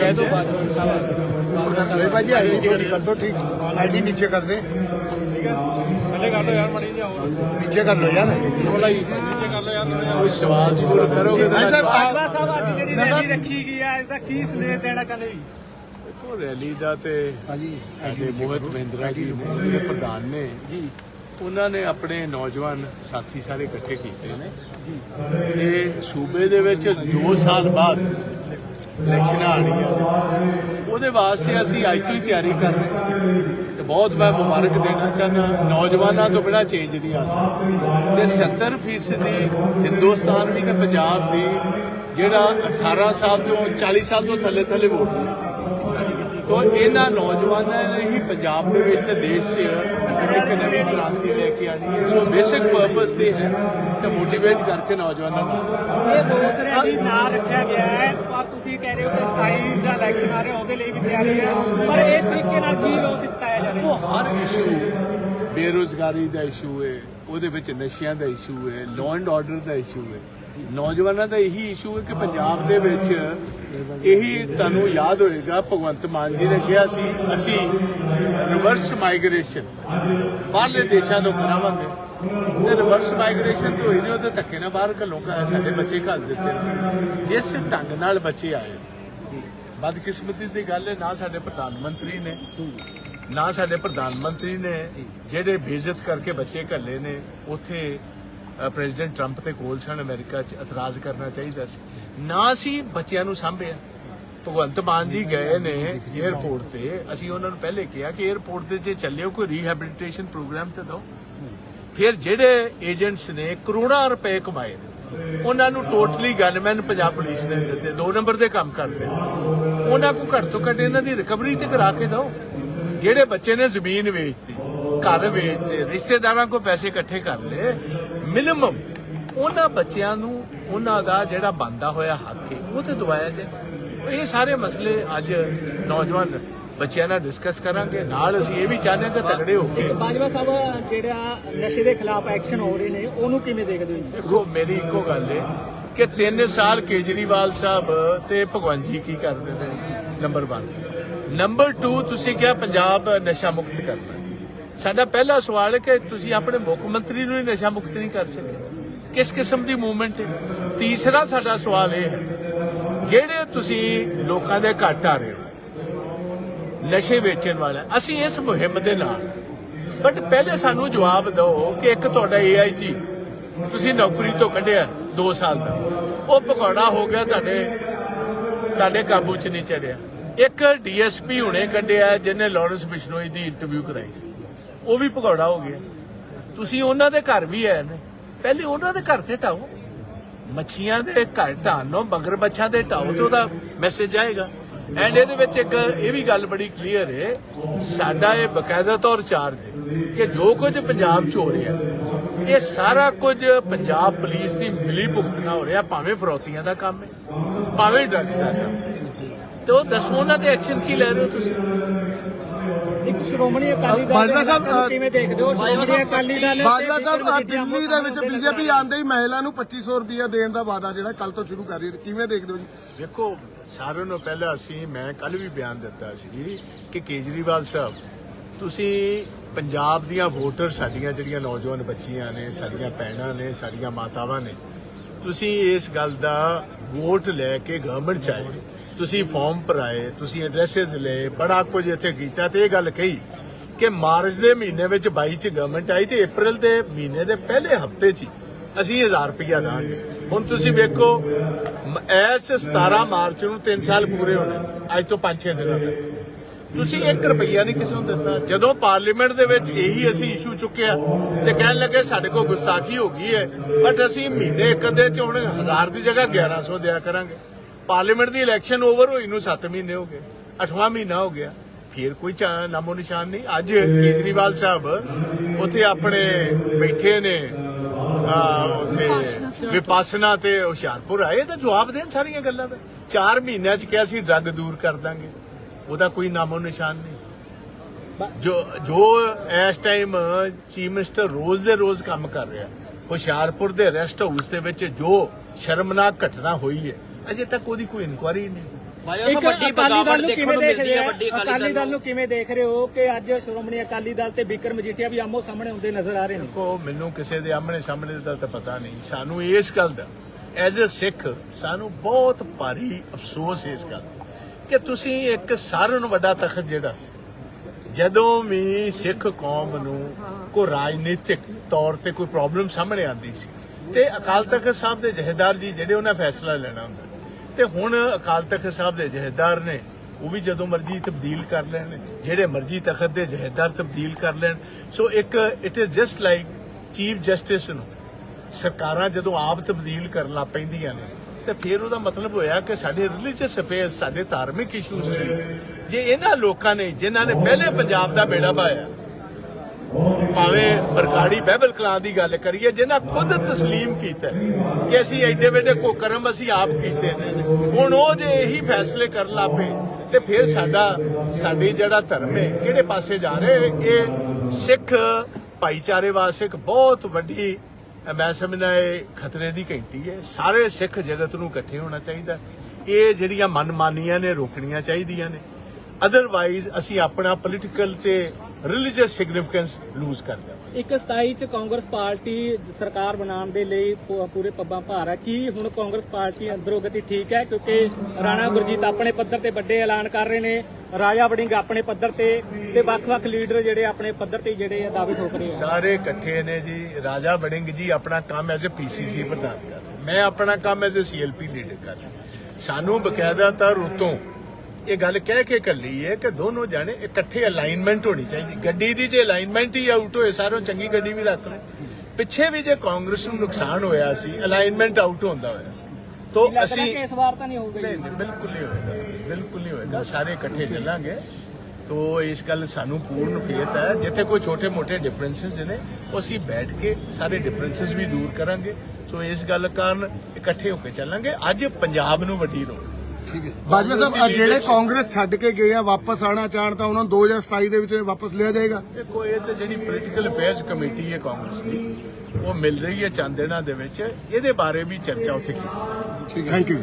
कह दो बाजवा साहब बाजवा भाई साहब भाजी आईडी थोड़ी कर दो ठीक आईडी नीचे कर दे ਥੱਲੇ ਕਰ ਲਓ ਯਾਰ ਮੜੀ ਜੀ ਹੋਰ नीचे कर लो यार ਬੋਲਾ ਜੀ ਨੀਚੇ ਕਰ ਲਓ ਯਾਰ कोई सवाल शुरू करोगे तो भाई साहब ਬਾਜਵਾ आप- ਸਾਹਿਬ ਅੱਜ ਜਿਹੜੀ ਨਗਰ- ਰੈਲੀ ਰੱਖੀ ਗਈ ਹੈ ਇਸ ਦਾ ਕੀ ਸੰਦੇਸ਼ ਦੇਣਾ ਚਾਹੁੰਦੇ ਜੀ ਦੇਖੋ ਰੈਲੀ ਦਾ ਤੇ भाजी ਸਾਡੇ ਮੋਹਿਤ ਮਹਿੰਦਰਾ ਜੀ ਨੇ ਜਿਹੜੇ ਪ੍ਰਧਾਨ ਨੇ ਜੀ ਉਹਨਾਂ ਨੇ ਆਪਣੇ ਨੌਜਵਾਨ ਸਾਥੀ ਸਾਰੇ ਇਕੱਠੇ ਕੀਤੇ ਨੇ ਜੀ ਤੇ ਸੂਬੇ ਦੇ ਵਿੱਚ 2 ਸਾਲ ਬਾਅਦ ਇਲੈਕਸ਼ਨਾਂ ਆਣੀਆਂ ਨੇ ਉਹਦੇ ਵਾਸਤੇ ਅਸੀਂ ਅੱਜ ਤੋਂ ਹੀ ਤਿਆਰੀ ਕਰ ਰਹੇ ਹਾਂ ਤੇ ਬਹੁਤ ਮੈਂ ਮੁਬਾਰਕ ਦੇਣਾ ਚਾਹੁੰਦਾ ਨੌਜਵਾਨਾਂ ਤੋਂ ਬਿਨਾਂ ਚੇਂਜ ਨਹੀਂ ਆ ਸਕਦਾ। ਤੇ 70 ਫੀਸਦੀ ਹਿੰਦੁਸਤਾਨ ਵੀ ਤੇ ਪੰਜਾਬ ਦੀ ਜਿਹੜਾ 18 ਸਾਲ ਤੋਂ 40 ਸਾਲ ਤੋਂ ਥੱਲੇ ਥੱਲੇ ਵੋਟ ਹੈ। ਤੋ ਇਹਨਾਂ ਨੌਜਵਾਨਾਂ ਨੇ ਹੀ ਪੰਜਾਬ ਦੇ ਵਿੱਚ ਤੇ ਦੇਸ਼ 'ਚ ਇੱਕ ਨਵੀਂ ਕ੍ਰਾਂਤੀ ਲੈ ਕੇ ਆਣੀ ਹੈ। ਸੋ ਬੇਸਿਕ ਪਰਪਸ ਤੇ ਹੈ ਕਿ ਮੋਟੀਵੇਟ ਕਰਕੇ ਨੌਜਵਾਨਾਂ ਨੂੰ ਇਹ ਰੋਸ ਰੈਲੀ ਨਾ ਰੱਖਿਆ ਗਿਆ ਹੈ ਪਰ ਤੁਸੀਂ ਕਹਿ ਰਹੇ ਹੋ ਕਿ 27 ਦਾ ਇਲੈਕਸ਼ਨ ਆ ਰਿਹਾ ਉਹਦੇ ਲਈ ਵੀ ਤਿਆਰੀ ਹੈ। ਪਰ ਇਸ ਤਰੀਕੇ ਨਾਲ ਕੀ ਰੋਸ ਜਤਾਇਆ ਜਾ ਰਿਹਾ? ਹਰ ਇਸ਼ੂ ਬੇਰੋਜ਼ਗਾਰੀ ਦਾ ਇਸ਼ੂ ਹੈ ਉਹਦੇ ਵਿੱਚ ਨਸ਼ਿਆਂ ਦਾ ਇਸ਼ੂ ਹੈ ਲਾਅ ਐਂਡ ਆਰਡਰ ਦਾ ਇਸ਼ੂ ਹੈ। ਨੌਜਵਾਨਾਂ ਦਾ ਇਹੀ ਇਸ਼ੂ ਹੈ ਕਿ ਪੰਜਾਬ ਦੇ ਵਿੱਚ ਇਹੀ ਤੁਹਾਨੂੰ ਯਾਦ ਹੋਏਗਾ, ਭਗਵੰਤ ਮਾਨ ਜੀ ਨੇ ਕਿਹਾ ਸੀ, ਅਸੀਂ ਰਿਵਰਸ ਮਾਈਗ੍ਰੇਸ਼ਨ ਬਾਹਰਲੇ ਦੇਸ਼ਾਂ ਤੋਂ ਕਰਾਵਾਂਗੇ। ਤੇ ਰਿਵਰਸ ਮਾਈਗ੍ਰੇਸ਼ਨ ਤੋਂ ਹੋਈ ਨਹੀਂ ਉਹਦੇ ਧੱਕੇ ਨਾਲ ਬਾਹਰ ਘੱਲੋਂ ਸਾਡੇ ਬੱਚੇ ਘੱਲ ਦਿੱਤੇ। ਜਿਸ ਢੰਗ ਨਾਲ ਬੱਚੇ ਆਏ, ਬਦਕਿਸਮਤੀ ਦੀ ਗੱਲ ਹੈ, ਨਾ ਸਾਡੇ ਪ੍ਰਧਾਨ ਮੰਤਰੀ ਨੇ, ਨਾ ਸਾਡੇ ਪ੍ਰਧਾਨ ਮੰਤਰੀ ਨੇ, ਜਿਹੜੇ ਬੇਇੱਜ਼ਤ ਕਰਕੇ ਬੱਚੇ ਘੱਲੇ ਨੇ, ਉਥੇ ਪ੍ਰੈਜ਼ੀਡੈਂਟ ਟਰੰਪ ਤੇ ਕੋਲ ਸਨ, ਅਮਰੀਕਾ 'ਚ ਇਤਰਾਜ਼ ਕਰਨਾ ਚਾਹੀਦਾ ਸੀ। ਨਾ ਸੀ ਬੱਚਿਆਂ ਨੂੰ ਸਾਂਭਿਆ। ਭਗਵੰਤ ਮਾਨ ਜੀ ਗਏ ਨੇ 에ਅਰਪੋਰਟ ਤੇ। ਅਸੀਂ ਉਹਨਾਂ ਨੂੰ ਪਹਿਲੇ ਕਿਹਾ ਕਿ 에ਅਰਪੋਰਟ ਤੇ ਜੇ ਚੱਲਿਓ, ਕੋਈ ਰੀਹੈਬਿਲਿਟੇਸ਼ਨ ਪ੍ਰੋਗਰਾਮ ਤੇ ਦਿਓ। ਫਿਰ ਜਿਹੜੇ ਏਜੰਟਸ ਨੇ ਕਰੋੜਾਂ ਰੁਪਏ ਕਮਾਏ ਉਹਨਾਂ ਨੂੰ ਟੋਟਲੀ ਗਨਮੈਨ ਪੰਜਾਬ ਪੁਲਿਸ ਨੇ ਦਿੱਤੇ। ਦੋ ਨੰਬਰ ਦੇ ਕੰਮ ਕਰਦੇ ਉਹਨਾਂ ਕੋ ਘੱਟ ਤੋਂ ਘੱਟ ਇਹਨਾਂ ਦੀ ਰਿਕਵਰੀ ਤੇ ਕਰਾ ਕੇ ਦਿਓ। ਜਿਹੜੇ ਬੱਚੇ ਨੇ ਜ਼ਮੀਨ ਵੇਚਤੀ ਘਰ ਵੇਚਤੇ ਰਿਸ਼ਤੇਦਾਰਾਂ ਕੋ ਪੈਸੇ ਇਕੱਠੇ ਕਰ ਲਏ। ਮਿਨੀਮਮ ਉਹਨਾਂ ਬੱਚਿਆਂ ਨੂੰ ਉਹਨਾਂ ਦਾ ਜਿਹੜਾ ਬੰਦਾ ਹੋਇਆ ਹੱਕ ਹੈ ਉਹ ਤੇ ਦਵਾਇਆ ਜਾਏ। ਇਹ ਸਾਰੇ ਮਸਲੇ ਅੱਜ ਨੌਜਵਾਨ ਬੱਚਿਆਂ ਨਾਲ ਡਿਸਕਸ ਕਰਾਂਗੇ। ਨਾਲ ਅਸੀਂ ਇਹ ਵੀ ਚਾਹੁੰਦੇ ਹਾਂ ਕਿ ਤਗੜੇ ਹੋ ਕੇ ਬਾਜਵਾ ਸਾਹਿਬ ਜਿਹੜਾ ਨਸ਼ੇ ਦੇ ਖਿਲਾਫ ਐਕਸ਼ਨ ਹੋ ਰਹੇ ਨੇ ਉਹਨੂੰ ਕਿਵੇਂ ਦੇਖਦੇ ਹੋ? ਜੀ? ਦੇਖੋ ਮੇਰੀ ਇੱਕੋ ਗੱਲ ਹੈ ਕਿ 3 ਸਾਲ ਕੇਜਰੀਵਾਲ ਸਾਹਿਬ ਤੇ ਭਗਵੰਤ ਜੀ ਕੀ ਕਰਦੇ ਨੇ? ਨੰਬਰ 1 ਨੰਬਰ 2 ਤੁਸੀਂ ਕਿਹਾ ਪੰਜਾਬ ਨਸ਼ਾ ਮੁਕਤ ਕਰਨਾ। ਸਾਡਾ ਪਹਿਲਾ ਸਵਾਲ ਹੈ ਕਿ ਤੁਸੀਂ ਆਪਣੇ ਮੁੱਖ ਮੰਤਰੀ ਨੂੰ ਹੀ ਨਸ਼ਾ ਮੁਕਤ ਨਹੀਂ ਕਰ ਸਕੇ। ਕਿਸ ਕਿਸਮ ਦੀ ਮੂਵਮੈਂਟ ਹੈ? ਤੀਸਰਾ ਸਾਡਾ ਸਵਾਲ ਇਹ ਹੈ, ਜਿਹੜੇ ਤੁਸੀਂ ਲੋਕਾਂ ਦੇ ਘੱਟ ਆ ਰਹੇ ਹੋ, ਨਸ਼ੇ ਵੇਚਣ ਵਾਲਾ, ਅਸੀਂ ਇਸ ਮੁਹਿੰਮ ਦੇ ਨਾਲ। ਬਟ ਪਹਿਲੇ ਸਾਨੂੰ ਜਵਾਬ ਦਿਓ ਕਿ ਇੱਕ ਤੁਹਾਡਾ ਏਆਈਜੀ ਤੁਸੀਂ ਨੌਕਰੀ ਤੋਂ ਕੱਢਿਆ 2 ਸਾਲ ਦਾ। ਉਹ ਭਗੌੜਾ ਹੋ ਗਿਆ ਤੁਹਾਡੇ ਤੁਹਾਡੇ ਕਾਬੂ 'ਚ ਨਹੀਂ ਚੜਿਆ। ਇੱਕ ਡੀਐਸਪੀ ਹੁਣੇ ਕੱਢਿਆ, ਜਿਹਨੇ ਲਾਰੈਂਸ ਬਿਸ਼ਨੋਈ ਦੀ ਇੰਟਰਵਿਊ ਕਰਾਈ ਸੀ। ਉਹ ਵੀ ਭਗੌੜਾ ਹੋ ਗਿਆ। ਤੁਸੀਂ ਉਹਨਾਂ ਦੇ ਘਰ ਵੀ ਆਏ ਨੇ। ਪਹਿਲੇ ਉਹਨਾਂ ਦੇ ਘਰ ਤੇ ਢਾਓ ਮੱਛੀਆਂ ਦੇ ਘਰ ਢਾਨੋ ਮਗਰ ਬੱਚਾ ਦੇ ਢਾਓ ਤੇ ਉਹਦਾ ਮੈਸੇਜ ਆਏਗਾ। ਐਂਡ ਇਹਦੇ ਵਿੱਚ ਇੱਕ ਇਹ ਵੀ ਗੱਲ ਬੜੀ ਕਲੀਅਰ ਹੈ ਸਾਡਾ ਇਹ ਬਕਾਇਦਾ ਤੌਰ ਚਾਰਜ ਹੈ ਕਿ ਜੋ ਕੁਝ ਪੰਜਾਬ 'ਚ ਹੋ ਰਿਹਾ, ਇਹ ਸਾਰਾ ਕੁਝ ਪੰਜਾਬ ਪੁਲਿਸ ਦੀ ਮਿਲੀ ਭੁਗਤ ਨਾਲ ਹੋ ਰਿਹਾ, ਭਾਵੇਂ ਫਰੋਤੀਆਂ ਦਾ ਕੰਮ ਹੈ ਭਾਵੇਂ ਡਰੱਗਸ ਦਾ ਕੰਮ ਤੇ ਉਹ ਦੱਸੋ ਉਹਨਾਂ ਤੇ ਐਕਸ਼ਨ ਕੀ ਲੈ ਰਹੇ ਹੋ ਤੁਸੀਂ? ਇੱਕ ਸ਼੍ਰੋਮਣੀ ਅਕਾਲੀ ਦਲ ਬਾਜਵਾ ਦੇ ਸਾਹਿਬ, ਐਲਾਨ ਨੂੰ ਕਿਵੇਂ ਦੇਖਦੇ ਹੋ? ਸ਼੍ਰੋਮਣੀ ਅਕਾਲੀ ਦਲ ਤੇ ਬਾਜਵਾ ਵਿਕਰਮ ਸਾਹਿਬ ਆਹ ਮਜੀਠੀਆ ਦਿੱਲੀ ਦੇ ਵਿੱਚ ਮੁੱਖ ਬੀਜੇਪੀ ਆਂਦੇ ਹੀ ਮਹਿਲਾ ਨੂੰ 2500 ਰੁਪਏ ਦੇਣ ਦਾ ਵਾਅਦਾ ਜਿਹੜਾ ਕੱਲ ਤੋਂ ਸ਼ੁਰੂ ਕਰ ਰਹੀ ਹੈ। ਕਿਵੇਂ ਦੇਖਦੇ ਹੋ ਜੀ? ਦੇਖੋ ਸਾਰਿਆਂ ਨੂੰ ਪਹਿਲਾਂ ਅਸੀਂ ਮੈਂ ਕੱਲ ਵੀ ਬਿਆਨ ਦਿੱਤਾ ਸੀ ਕਿ ਕੇਜਰੀਵਾਲ ਸਾਹਿਬ ਤੁਸੀਂ ਪੰਜਾਬ ਦੀਆਂ ਵੋਟਰ ਸਾਡੀਆਂ ਜਿਹੜੀਆਂ ਨੌਜਵਾਨ ਬੱਚੀਆਂ ਨੇ ਸਾਡੀਆਂ ਭੈਣਾਂ ਨੇ ਸਾਡੀਆਂ ਮਾਤਾਵਾਂ ਨੇ ਤੁਸੀਂ ਇਸ ਗੱਲ ਦਾ ਵੋਟ ਲੈ ਕੇ ਗਵਰਨਮੈਂਟ ਚ ਆਏ। ਤੁਸੀਂ ਫਾਰਮ ਭਰਾਏ, ਤੁਸੀਂ ਐਡਰੈਸਸ ਲਏ, ਬੜਾ ਕੁਝ ਇੱਥੇ ਕੀਤਾ ਤੇ ਇਹ ਗੱਲ ਕਹੀ ਕਿ ਮਾਰਚ ਦੇ ਮਹੀਨੇ ਵਿੱਚ 22 ਚ ਗਵਰਨਮੈਂਟ ਆਈ ਤੇ ਅਪ੍ਰੈਲ ਦੇ ਮਹੀਨੇ ਦੇ ਪਹਿਲੇ ਹਫ਼ਤੇ 'ਚ ਅਸੀਂ 1000 ਰੁਪਇਆ ਦਾਂਗੇ ਹੁਣ ਤੁਸੀਂ ਵੇਖੋ, ਮ- 17 ਮਾਰਚ ਨੂੰ 3 ਸਾਲ ਪੂਰੇ ਹੋਣੇ, ਅੱਜ ਤੋਂ 5-6 ਦਿਨਾਂ ਤੱਕ। ਤੁਸੀਂ 1 ਰੁਪਈਆ ਨਹੀਂ ਕਿਸੇ ਨੂੰ ਦਿੱਤਾ। ਜਦੋਂ ਪਾਰਲੀਮੈਂਟ ਦੇ ਵਿੱਚ ਇਹੀ ਅਸੀਂ ਇਸ਼ੂ ਚੁੱਕਿਆ ਤੇ ਕਹਿਣ ਲੱਗੇ ਸਾਡੇ ਕੋਲ ਗੁਸਤਾਖੀ ਹੋ ਗਈ ਹੈ ਬਟ ਅਸੀਂ ਮਹੀਨੇ ਇੱਕ ਅੱਧੇ ਚ ਹੁਣ 1000 ਦੀ ਜਗ੍ਹਾ 1100 ਦਿਆ ਕਰਾਂਗੇ। ਪਾਰਲੀਮੈਂਟ ਦੀ ਇਲੈਕਸ਼ਨ ਓਵਰ ਹੋਈ ਨੂੰ 7 ਮਹੀਨੇ ਹੋ ਗਏ 8ਵਾਂ ਮਹੀਨਾ ਹੋ ਗਿਆ। ਫਿਰ ਕੋਈ ਨਾਮੋ ਨਿਸ਼ਾਨ ਨਹੀਂ। ਅੱਜ ਕੇਜਰੀਵਾਲ ਸਾਹਿਬ ਉੱਥੇ ਆਪਣੇ ਬੈਠੇ ਨੇ ਆ ਉੱਥੇ ਵਿਪਾਸਨਾ ਤੇ ਹੁਸ਼ਿਆਰਪੁਰ ਆਏ ਤਾਂ ਜਵਾਬ ਦੇਣ ਸਾਰੀਆਂ ਗੱਲਾਂ ਦਾ। 4 ਮਹੀਨਿਆਂ ਚ ਕਿਹਾ ਸੀ ਡਰੱਗ ਦੂਰ ਕਰ ਦਾਂਗੇ। ਉਹਦਾ ਕੋਈ ਨਾਮੋ ਨਿਸ਼ਾਨ ਨਹੀਂ। ਜੋ ਜੋ ਇਸ ਟਾਈਮ ਚੀਫ ਮਿਨਿਸਟਰ ਰੋਜ਼ ਦੇ ਰੋਜ਼ ਕੰਮ ਕਰ ਰਿਹਾ ਹੁਸ਼ਿਆਰਪੁਰ ਦੇ ਰੈਸਟ ਹਾਊਸ ਦੇ ਵਿੱਚ ਜੋ ਸ਼ਰਮਨਾਕ ਘਟਨਾ ਹੋਈ ਹੈ ਅਜੇ ਤੱਕ ਉਹਦੀ ਕੋਈ ਇਨਕੁਆਰੀ ਨਹੀਂ। ਭਾਈ ਉਹ ਇੱਕ ਵੱਡੀ ਬਗਾਵਤ ਦੇਖਣ ਨੂੰ ਮਿਲਦੀ ਹੈ ਵੱਡੀ ਅਕਾਲੀ ਦਲ ਨੂੰ। ਕਿਵੇਂ ਦੇਖ ਰਹੇ ਹੋ ਕਿ ਅੱਜ ਸ਼੍ਰੋਮਣੀ ਅਕਾਲੀ ਦਲ ਤੇ ਬਿਕਰ ਮਜੀਠੀਆ ਵੀ ਆਮੋ ਸਾਹਮਣੇ ਹੁੰਦੇ ਨਜ਼ਰ ਆ ਰਹੇ ਨੇ? ਕੋ ਮੈਨੂੰ ਕਿਸੇ ਦੇ ਆਮਣੇ ਸਾਹਮਣੇ ਦਾ ਤਾਂ ਪਤਾ ਨਹੀਂ। ਸਾਨੂੰ ਇਸ ਗੱਲ ਦਾ ਐਜ਼ ਅ ਸਿੱਖ ਸਾਨੂੰ ਬਹੁਤ ਭਾਰੀ ਅਫਸੋਸ ਹੈ ਇਸ ਗੱਲ ਕਿ ਤੁਸੀਂ ਇੱਕ ਸਾਰਿਆਂ ਨੂੰ ਵੱਡਾ ਤਖਤ ਜਿਹੜਾ ਸੀ ਜਦੋਂ ਵੀ ਸਿੱਖ ਕੌਮ ਨੂੰ ਕੋਈ ਰਾਜਨੀਤਿਕ ਤੌਰ ਤੇ ਕੋਈ ਪ੍ਰੋਬਲਮ ਸਾਹਮਣੇ ਆਉਂਦੀ ਸੀ ਤੇ ਅਕਾਲ ਤਖਤ ਸਾਹਿਬ ਦੇ ਜਹੇਦਾਰ ਜੀ ਜਿਹੜੇ ਉਹਨਾਂ ਫੈਸਲਾ ਲੈਣਾ ਹੁੰਦਾ। ਤੇ ਹੁਣ ਅਕਾਲ ਤਖਤ ਸਾਹਿਬ ਦੇ ਜਹੇਦਾਰ ਨੇ, ਉਹ ਵੀ ਜਦੋਂ ਮਰਜ਼ੀ ਤਬਦੀਲ ਕਰ ਲੈਣ, ਜਿਹੜੇ ਮਰਜ਼ੀ ਤਖਤ ਦੇ ਜਹੇਦਾਰ ਤਬਦੀਲ ਕਰ ਲੈਣ। ਸੋ ਇੱਕ it is just like chief justice ਨੂੰ ਸਰਕਾਰਾਂ ਜਦੋਂ ਆਪ ਤਬਦੀਲ ਕਰਨ ਲੱਗ ਪੈਂਦੀਆਂ ਨੇ, ਤੇ ਫਿਰ ਉਹਦਾ ਮਤਲਬ ਹੋਇਆ ਕਿ ਸਾਡੇ ਰਿਲੀਜੀਅਸ ਅਫੇਅਰਸ ਸਾਡੇ ਧਾਰਮਿਕ ਇਸ਼ੂਜ਼ ਸੀ ਜੇ ਇਹਨਾਂ ਲੋਕਾਂ ਨੇ, ਜਿਨ੍ਹਾਂ ਨੇ ਪਹਿਲੇ ਪੰਜਾਬ ਦਾ ਬੇੜਾ ਪਾਇਆ ਭਾਵੇਂ ਬਰਗਾੜੀ ਬਹਿਬਲ ਕਲਾਂ ਦੀ ਗੱਲ ਕਰੀਏ ਜਿਨ੍ਹਾਂ ਖੁਦ ਤਸਲੀਮ ਕੀਤਾ ਕਿ ਅਸੀਂ ਐਡੇ ਵੱਡੇ ਕੋ ਕਰਮ ਅਸੀਂ ਆਪ ਕੀਤੇ ਨੇ। ਹੁਣ ਉਹ ਜੇ ਇਹੀ ਫੈਸਲੇ ਕਰਨ ਲੱਪੇ ਤੇ ਫਿਰ ਸਾਡਾ, ਸਾਡੀ ਜਿਹੜਾ ਧਰਮ ਹੈ, ਕਿਹੜੇ ਪਾਸੇ ਜਾ ਰਹੇ ਇਹ ਸਿੱਖ ਭਾਈਚਾਰੇ ਵਾਸਤੇ ਇੱਕ ਬਹੁਤ ਵੱਡੀ ਮੈਂ ਸਮਝਦਾ ਇਹ ਖਤਰੇ ਦੀ ਘੰਟੀ ਹੈ। ਸਾਰੇ ਸਿੱਖ ਜਗਤ ਨੂੰ ਇਕੱਠੇ ਹੋਣਾ ਚਾਹੀਦਾ ਇਹ ਜਿਹੜੀਆਂ ਮਨਮਾਨੀਆਂ ਨੇ, ਰੋਕਣੀਆਂ ਚਾਹੀਦੀਆਂ ਨੇ। ਅਦਰਵਾਈਜ਼ ਅਸੀਂ ਆਪਣਾ ਪੋਲੀਟੀਕਲ ਤੇ ਰਿਲੀਜੀਅਸ ਸਿਗਨੀਫੀਕੈਂਸ ਲੂਜ਼ ਕਰ ਦਿਆਂਗੇ। ਇੱਕ 27 ਚ ਕਾਂਗਰਸ ਪਾਰਟੀ ਸਰਕਾਰ ਬਣਾਉਣ ਦੇ ਲਈ ਪੂਰੇ ਪੱਬਾਂ ਭਾਰ ਹੈ ਕੀ ਹੁਣ ਕਾਂਗਰਸ ਪਾਰਟੀ ਅੰਦਰੋਂ ਗਤੀ ਠੀਕ ਹੈ? ਕਿਉਂਕਿ ਰਾਣਾ ਗੁਰਜੀਤ ਆਪਣੇ ਪੱਧਰ ਤੇ ਵੱਡੇ ਐਲਾਨ ਕਰ ਰਹੇ ਨੇ। ਰਾਜਾ ਵੜਿੰਗ ਆਪਣੇ ਪੱਧਰ ਤੇ ਤੇ ਵੱਖ-ਵੱਖ ਲੀਡਰ ਜਿਹੜੇ ਆਪਣੇ ਪੱਧਰ ਤੇ ਜਿਹੜੇ ਆ ਦਾਅਵੇ ਠੋਕ ਰਹੇ ਆ। ਸਾਰੇ ਇਕੱਠੇ ਨੇ ਜੀ। ਰਾਜਾ ਵੜਿੰਗ ਜੀ ਆਪਣਾ ਕੰਮ ਐਜ਼ ਅ ਪੀਸੀਸੀ ਪ੍ਰਧਾਨ ਕਰ ਮੈਂ ਆਪਣਾ ਕੰਮ ਐਜ਼ ਅ ਸੀਐਲਪੀ ਲੀਡਰ ਕਰ ਸਾਨੂੰ ਬਕਾਇਦਾ ਤਾਂ ਰੁਤੋਂ ਇਹ ਗੱਲ ਕਹਿ ਕੇ ਕੱਲੀ ਹੈ ਕਿ ਦੋਨੋਂ ਜਾਣੇ ਇਕੱਠੇ ਅਲਾਈਨਮੈਂਟ ਹੋਣੀ ਚਾਹੀਦੀ। ਗੱਡੀ ਦੀ ਜੇ ਅਲਾਈਨਮੈਂਟ ਹੀ ਆਊਟ ਹੋਏ ਸਾਰਿਆਂ ਚੰਗੀ ਗੱਡੀ ਵੀ ਰੱਖ ਲੈ ਪਿੱਛੇ ਵੀ ਜੇ ਕਾਂਗਰਸ ਨੂੰ ਨੁਕਸਾਨ ਹੋਇਆ ਸੀ ਅਲਾਈਨਮੈਂਟ ਆਊਟ ਹੁੰਦਾ ਹੋਇਆ ਸੀ। ਤੋਂ ਅਸੀਂ ਇਸ ਵਾਰ ਤਾਂ ਨਹੀਂ ਹੋਊਗਾ ਨਹੀਂ ਬਿਲਕੁਲ ਨਹੀਂ ਹੋਏਗਾ ਬਿਲਕੁਲ ਨਹੀਂ ਹੋਏਗਾ। ਸਾਰੇ ਇਕੱਠੇ ਚੱਲਾਂਗੇ। ਤੋ ਇਸ ਗੱਲ ਸਾਨੂੰ ਪੂਰਨ ਫੇਤ ਹੈ। ਜਿੱਥੇ ਕੋਈ ਛੋਟੇ-ਮੋਟੇ ਡਿਫਰੈਂਸਸ ਨੇ ਅਸੀਂ ਬੈਠ ਕੇ ਸਾਰੇ ਡਿਫਰੈਂਸਸ ਵੀ ਦੂਰ ਕਰਾਂਗੇ। ਸੋ ਇਸ ਗੱਲ ਕਾਰਨ ਇਕੱਠੇ ਹੋ ਕੇ ਚੱਲਾਂਗੇ। ਅੱਜ ਪੰਜਾਬ ਨੂੰ ਵੱਡੀ ਲੋੜ ਬਾਜਵਾ ਸਾਹਿਬ ਆਹ ਜਿਹੜੇ ਕਾਂਗਰਸ ਛੱਡ ਕੇ ਗਏ ਆ ਵਾਪਸ ਆਣਾ ਚਾਹਣ ਤਾਂ ਉਹਨਾਂ ਨੂੰ 2027 ਦੇ ਵਿੱਚ ਵਾਪਸ ਲਿਆ ਜਾਏਗਾ। ਦੇਖੋ ਇਹ ਤੇ ਜਿਹੜੀ ਪੋਲੀਟੀਕਲ ਅਫੇਅਰਸ ਕਮੇਟੀ ਹੈ ਕਾਂਗਰਸ ਦੀ ਉਹ ਮਿਲ ਰਹੀ ਹੈ ਚੰਦੇਣਾ ਦੇ ਵਿੱਚ। ਇਹਦੇ ਬਾਰੇ ਵੀ ਚਰਚਾ ਉੱਥੇ ਕੀਤੀ। Thank you